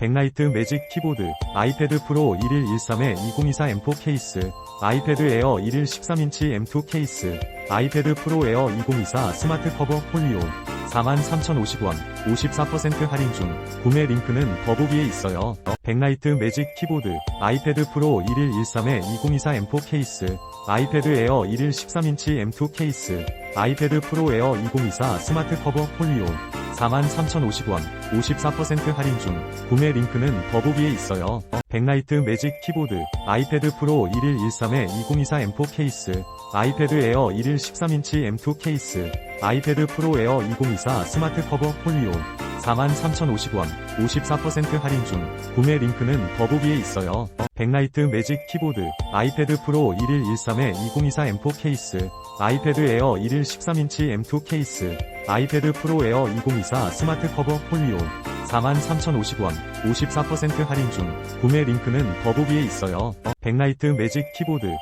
백라이트 매직 키보드, 아이패드 프로 1113에 2024 M4 케이스, 아이패드 에어 11 13인치 M2 케이스, 아이패드 프로 에어 2024 스마트 커버 폴리오, 43,050원, 54% 할인 중, 구매 링크는 더보기에 있어요. 백라이트 매직 키보드, 아이패드 프로 1113에 2024 M4 케이스, 아이패드 에어 11 13인치 M2 케이스, 아이패드 프로 에어 2024 스마트 커버 폴리오, 43,050원, 54% 할인 중, 구매 링크는 더보기에 있어요. 백라이트 매직 키보드, 아이패드 프로 1113에 2024 M4 케이스, 아이패드 에어 11 13인치 M2 케이스, 아이패드 프로 에어 2024 스마트 커버 폴리오, 43,050원, 54% 할인 중, 구매 링크는 더보기에 있어요. 백라이트 매직 키보드, 아이패드 프로 1113에 2024 M4 케이스, 아이패드 에어 11 13인치 M2 케이스, 아이패드 프로 에어 2024 스마트 커버 폴리오, 43,050원, 54% 할인 중, 구매 링크는 더보기에 있어요. 백라이트 매직 키보드,